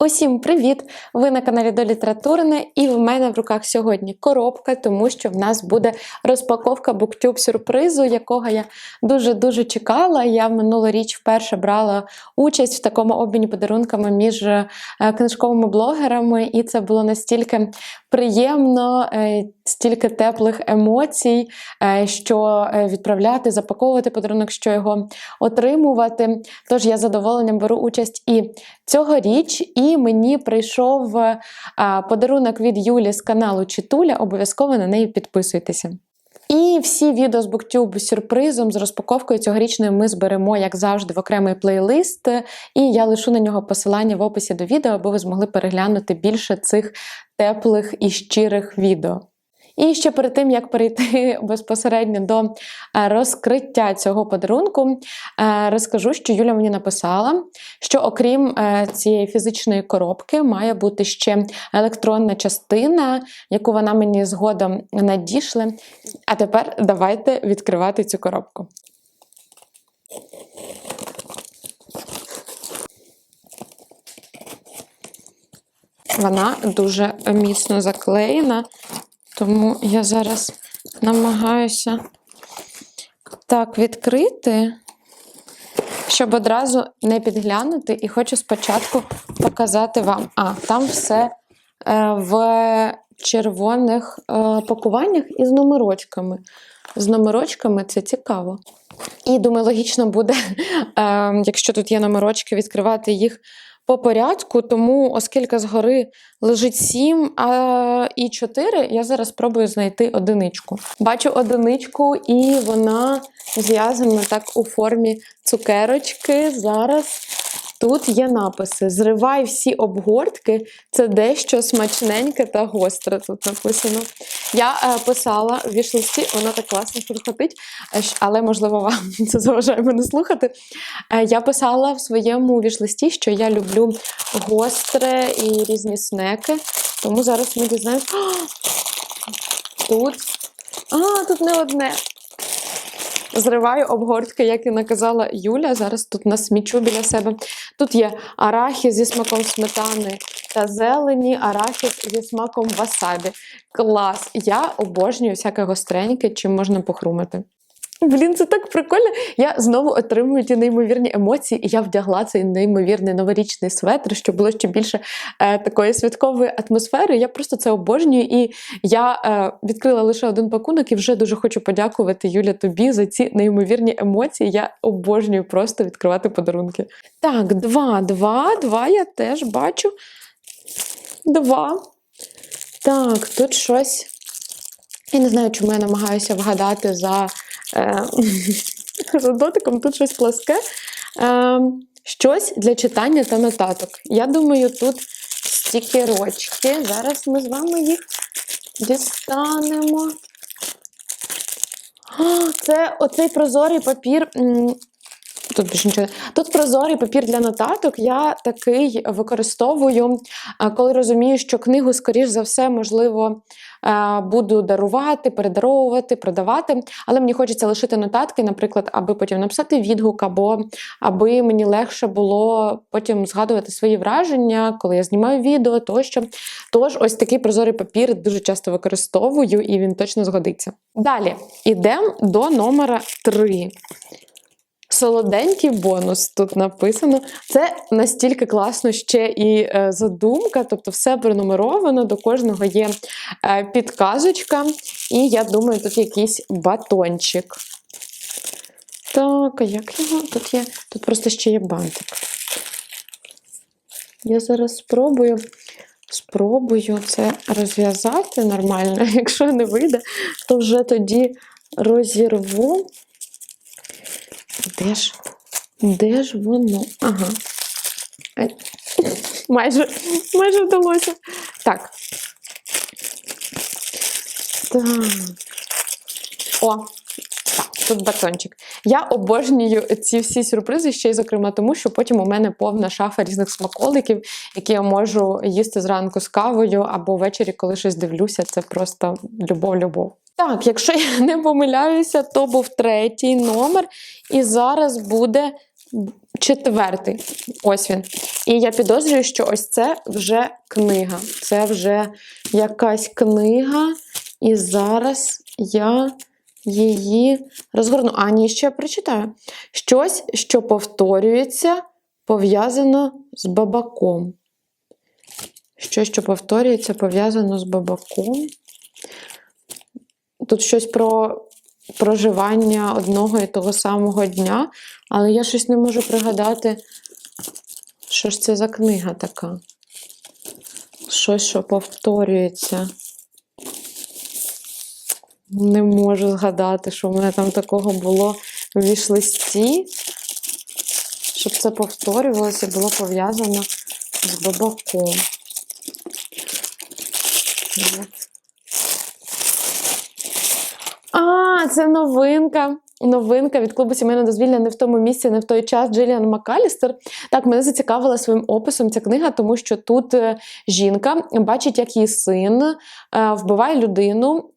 Усім привіт! Ви на каналі до літературне, і в мене в руках сьогодні коробка, тому що в нас буде розпаковка буктюб сюрпризу, якого я дуже-дуже чекала. Я минулоріч вперше брала участь в такому обміні подарунками між е, книжковими блогерами, і це було настільки приємно, е, стільки теплих емоцій, е, що е, відправляти, запаковувати подарунок, що його отримувати. Тож я задоволенням беру участь і цьогоріч, і мені прийшов е, подарунок від Юлі з каналу Читуля. Обов'язково на неї підписуйтеся. І всі відео з BookTube з сюрпризом, з розпаковкою цьогорічною ми зберемо, як завжди, в окремий плейлист. І я лишу на нього посилання в описі до відео, аби ви змогли переглянути більше цих теплих і щирих відео. І ще перед тим, як перейти безпосередньо до е, розкриття цього подарунку, е, розкажу, що Юля мені написала, що окрім е, цієї фізичної коробки, має бути ще електронна частина, яку вона мені згодом надійшли. А тепер давайте відкривати цю коробку. Вона дуже міцно заклеєна. Тому я зараз намагаюся так відкрити, щоб одразу не підглянути, і хочу спочатку показати вам. А, там все е, в червоних е, пакуваннях із номерочками. З номерочками це цікаво. І думаю, логічно буде, е, якщо тут є номерочки, відкривати їх по порядку, тому, оскільки згори лежить 7 а, і 4, я зараз спробую знайти одиничку. Бачу одиничку, і вона зв'язана так у формі цукерочки. Зараз тут є написи: Зривай всі обгортки, це дещо смачненьке та гостре. Тут написано. Я е, писала в вішлисті, воно так класно шурхотить, е, але можливо вам це заважає мене слухати. Е, Я писала в своєму вішлисті, що я люблю гостре і різні снеки. Тому зараз ми дізнаємось. Тут. А, тут не одне. Зриваю обгортки, як і наказала Юля. Зараз тут насмічу біля себе. Тут є арахіс зі смаком сметани та зелені, арахіс зі смаком васабі. Клас! Я обожнюю всяке гостреньке, чим можна похрумати. Блін, це так прикольно. Я знову отримую ті неймовірні емоції, і я вдягла цей неймовірний новорічний светр, щоб було ще більше е, такої святкової атмосфери. Я просто це обожнюю. І я е, відкрила лише один пакунок і вже дуже хочу подякувати Юля тобі за ці неймовірні емоції. Я обожнюю просто відкривати подарунки. Так, два, два, два я теж бачу. Два. Так, тут щось. Я не знаю, чому я намагаюся вгадати за, за дотиком, тут щось пласке. Е, щось для читання та нотаток. Я думаю, тут стікерочки. Зараз ми з вами їх дістанемо. Це оцей прозорий папір. Тут більше нічого. Тут прозорий папір для нотаток. Я такий використовую, коли розумію, що книгу, скоріш за все, можливо, буду дарувати, передаровувати, продавати. Але мені хочеться лишити нотатки, наприклад, аби потім написати відгук, або аби мені легше було потім згадувати свої враження, коли я знімаю відео тощо. Тож, ось такий прозорий папір дуже часто використовую, і він точно згодиться. Далі йдемо до номера 3. Солоденький бонус тут написано. Це настільки класно ще і е, задумка, тобто все пронумеровано, до кожного є е, підказочка, і я думаю, тут якийсь батончик. Так, а як його? Тут є, тут просто ще є бантик. Я зараз спробую. Спробую це розв'язати нормально. Якщо не вийде, то вже тоді розірву. Де ж? Де ж воно? Ага. Майже, майже вдалося. Так. Так. О, так, тут батончик. Я обожнюю ці всі сюрпризи, ще й зокрема тому, що потім у мене повна шафа різних смаколиків, які я можу їсти зранку з кавою або ввечері, коли щось дивлюся. Це просто любов-любов. Так, якщо я не помиляюся, то був третій номер, і зараз буде четвертий. Ось він. І я підозрюю, що ось це вже книга. Це вже якась книга. І зараз я її розгорну. А, ні, ще прочитаю. Щось, що повторюється, пов'язано з бабаком. Щось, що повторюється, пов'язано з бабаком. Тут щось про проживання одного і того самого дня, але я щось не можу пригадати, що ж це за книга така. Щось, що повторюється. Не можу згадати, що в мене там такого було в вішлисті, щоб це повторювалося і було пов'язано з бабаком. Це новинка. Новинка від клубу сімейного дозвілля не в тому місці, не в той час Джиліан Макалістер. Так, мене зацікавила своїм описом ця книга, тому що тут е, жінка бачить, як її син е, вбиває людину,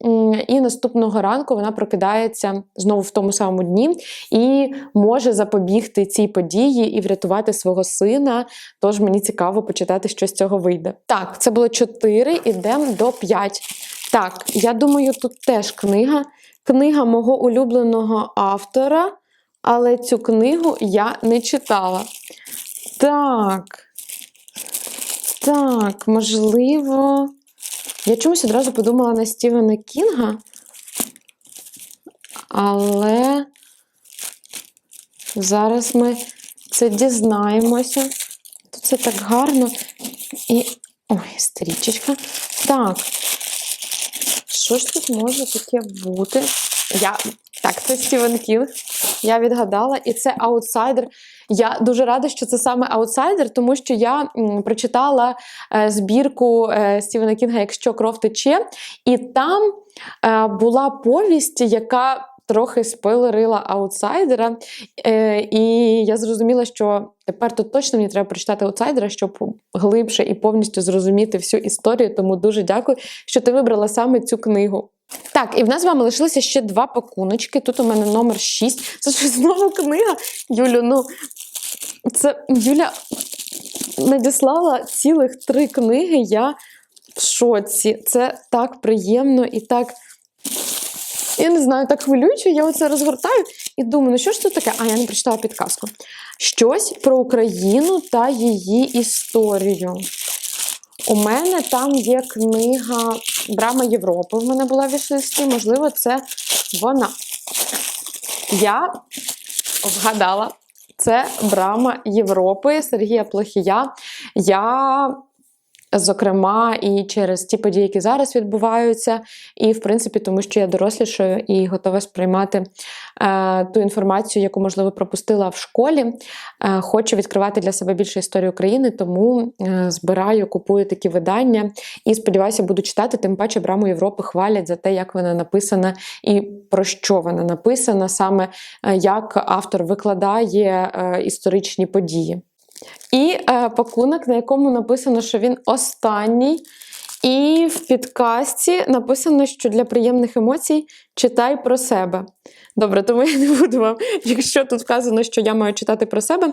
і наступного ранку вона прокидається знову в тому самому дні і може запобігти цій події і врятувати свого сина. Тож мені цікаво почитати, що з цього вийде. Так, це було 4, ідемо до 5. Так, я думаю, тут теж книга. Книга мого улюбленого автора, але цю книгу я не читала. Так. Так, можливо. Я чомусь одразу подумала на Стівена Кінга. Але зараз ми це дізнаємося. Тут це так гарно. І. Ой, стрічечка. Так. Що ж тут може таке бути? Я... Так, це Стівен Кінг. Я відгадала, і це аутсайдер. Я дуже рада, що це саме аутсайдер, тому що я м, прочитала е, збірку е, Стівена Кінга Якщо кров тече, і там е, була повість, яка. Трохи спойлерила аутсайдера, е, і я зрозуміла, що тепер тут точно мені треба прочитати аутсайдера, щоб глибше і повністю зрозуміти всю історію. Тому дуже дякую, що ти вибрала саме цю книгу. Так, і в нас з вами лишилося ще два пакуночки. Тут у мене номер 6. Це ж знову книга. Юлю, ну це Юля надіслала цілих три книги. Я в шоці. Це так приємно і так. Я не знаю, так хвилююче, я оце розгортаю і думаю, ну що ж тут таке? А я не прочитала підказку. Щось про Україну та її історію. У мене там є книга Брама Європи. В мене була в можливо, це вона. Я вгадала, це Брама Європи Сергія Плохія. Я Зокрема, і через ті події, які зараз відбуваються, і в принципі, тому що я дорослішою і готова сприймати е, ту інформацію, яку можливо пропустила в школі. Е, хочу відкривати для себе більше історії України, тому е, збираю, купую такі видання і сподіваюся, буду читати. Тим паче браму Європи хвалять за те, як вона написана і про що вона написана, саме е, як автор викладає е, історичні події. І е, пакунок, на якому написано, що він останній. І в підкасті написано, що для приємних емоцій читай про себе. Добре, тому я не буду вам, якщо тут вказано, що я маю читати про себе,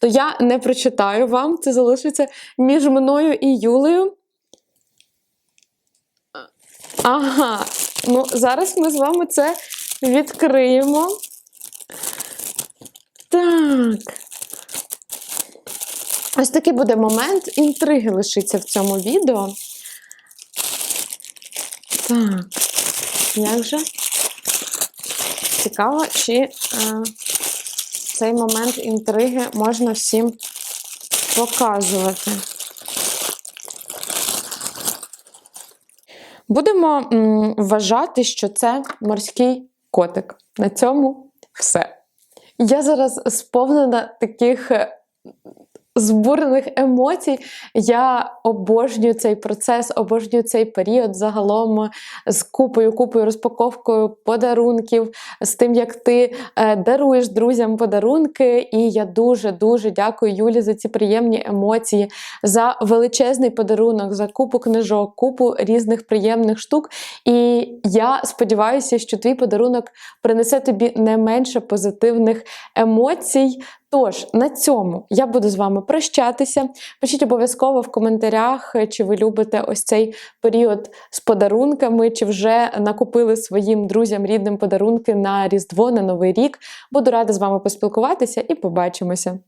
то я не прочитаю вам. Це залишиться між мною і Юлею. Ага, ну зараз ми з вами це відкриємо. Так. Ось такий буде момент. Інтриги лишиться в цьому відео. Так, як же цікаво, чи е, цей момент інтриги можна всім показувати. Будемо м, вважати, що це морський котик. На цьому все. Я зараз сповнена таких збурених емоцій. Я обожнюю цей процес, обожнюю цей період загалом з купою, купою розпаковкою подарунків, з тим, як ти е, даруєш друзям подарунки. І я дуже-дуже дякую Юлі за ці приємні емоції, за величезний подарунок, за купу книжок, купу різних приємних штук. І я сподіваюся, що твій подарунок принесе тобі не менше позитивних емоцій. Тож на цьому я буду з вами прощатися. Пишіть обов'язково в коментарях, чи ви любите ось цей період з подарунками, чи вже накупили своїм друзям рідним подарунки на Різдво, на Новий рік. Буду рада з вами поспілкуватися і побачимося.